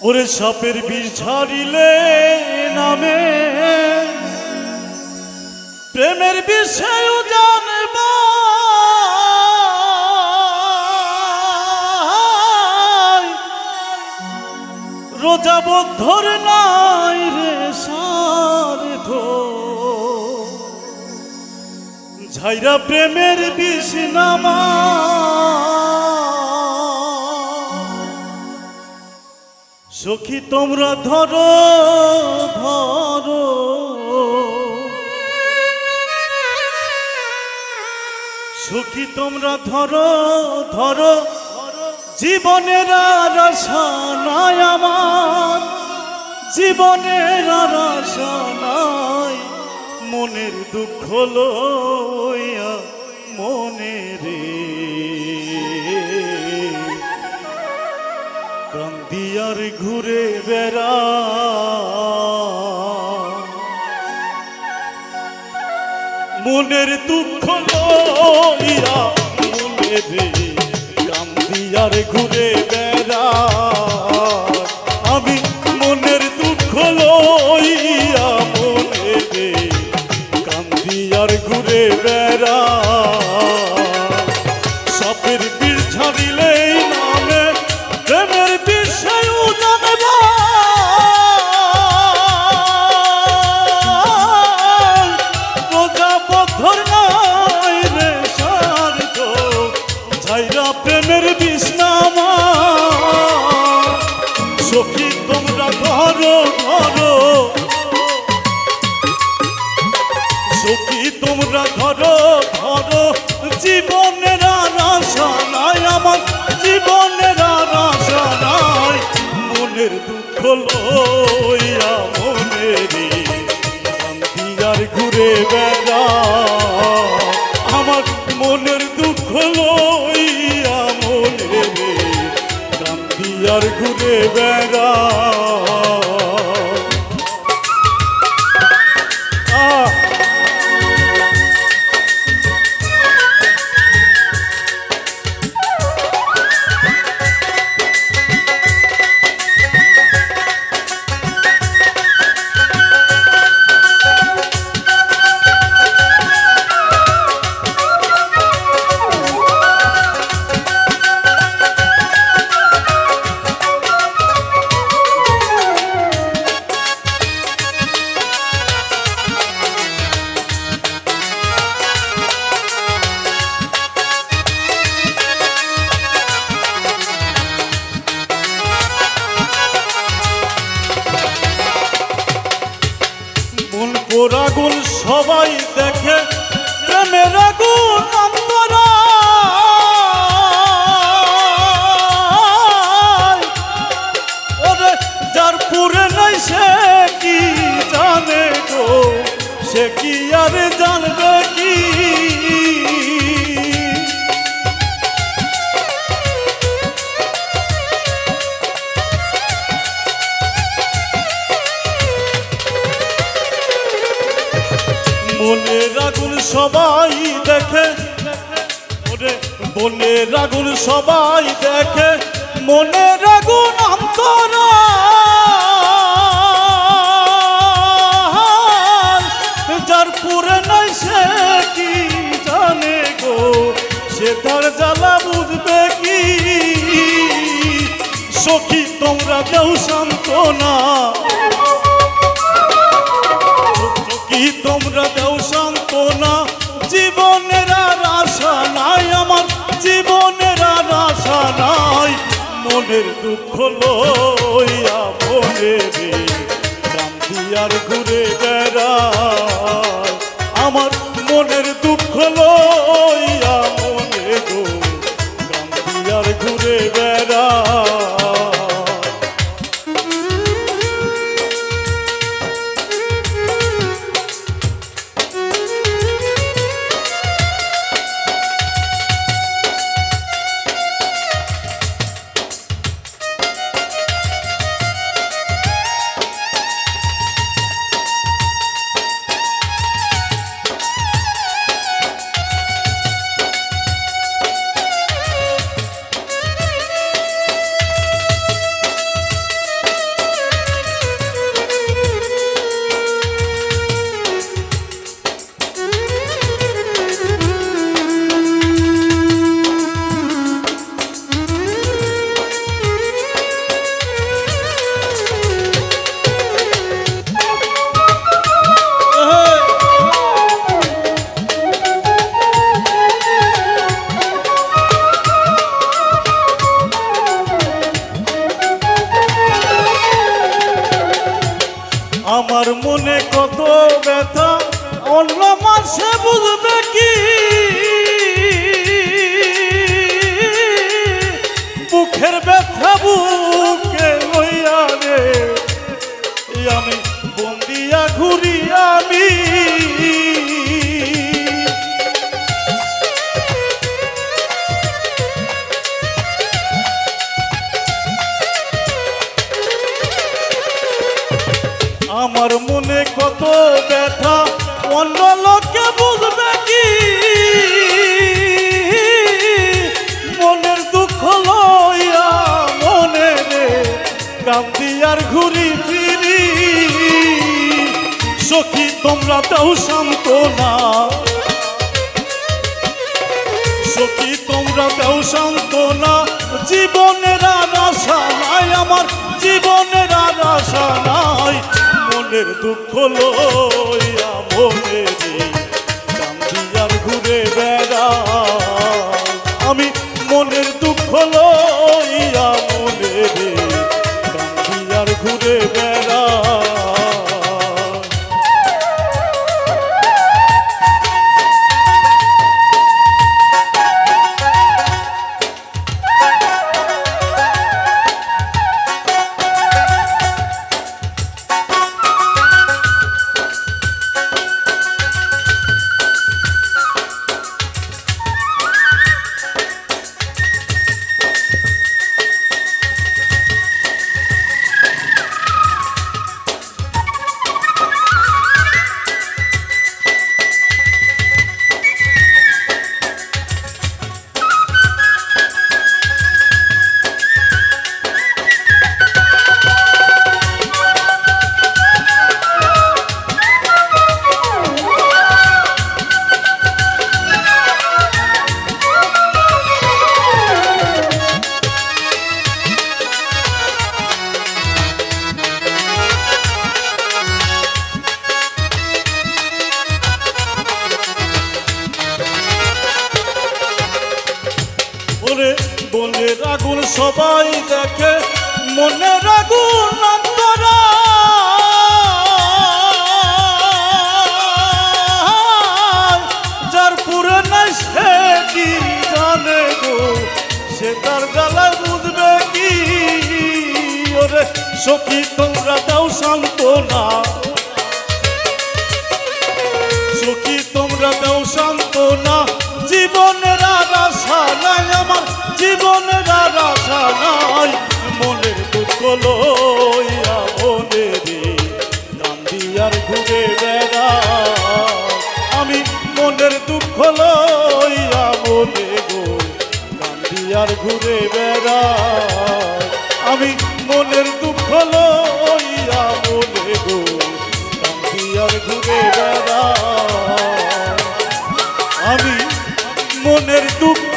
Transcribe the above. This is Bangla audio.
ওরে সাপের বিষ ঝাড়িলে নামে। প্রেমের বিষয় জানবা। রোজা বদ্ধর নাই রে সার্ধ ঝাইরা প্রেমের বিষ নামা। সখী তোমরা ধরো ধরো। সখী তোমরা ধরো ধরো। জীবনের নাই আমার। জীবনের নাই। মনের দুঃখ লইয়া মনে রে। কান্দিয়ার ঘুরে বেড়া। মনের দুঃখ লইয়া রে ঘুরে বেড়া। আমি মনের দুঃখ লইয়া মনে রে কান্দিয়ার ঘুরে বেড়া। সাপের মনের দুঃখ লইয়া মনেরি শান্তি আর ঘুরে বেড়া। আমার মনের দুঃখ লইয়া মনেরি শান্তি আর ঘুরে বেড়া। সবাই সবাই দেখে। ওরে মনের আগুন সবাই দেখে। মনের আগুন অন্তর। যার পুরে নাই সে কি জানে গো? সে তার জ্বালা বুঝবে কি? সখী, তোমরা দেও সান্ত্বনা মনের দুঃখ লইয়া মনে রে রাম ঘুরে বেড়ায়। আমার মনে কত ব্যথা। অন্য মাসে বুঝবে কি? মনে কত ব্যথা, অন্য লোকে বুঝবে কি? মনের দুঃখ লইয়া মনে রে আর ঘুরি ফিরি। সখী, তোমরা তাও শান্ত না সখী, তোমরা তাও শান্ত না জীবনের আশা নাই আমার, জীবনের আশা নাই। মনের দুঃখ লইয়া মনে সবাই দেখে মনে আগুন অন্তরা যার পুরে নাই সে কি জানে গো, সে তার জ্বালায় বুঝবে কি? ওরে সখী, তোমরা দাও শান্ত না আর ঘুরে বেড়া আমি মনের দুঃখ লইয়া মনে গো আর ঘুরে বেড়া আমি মনের দুঃখ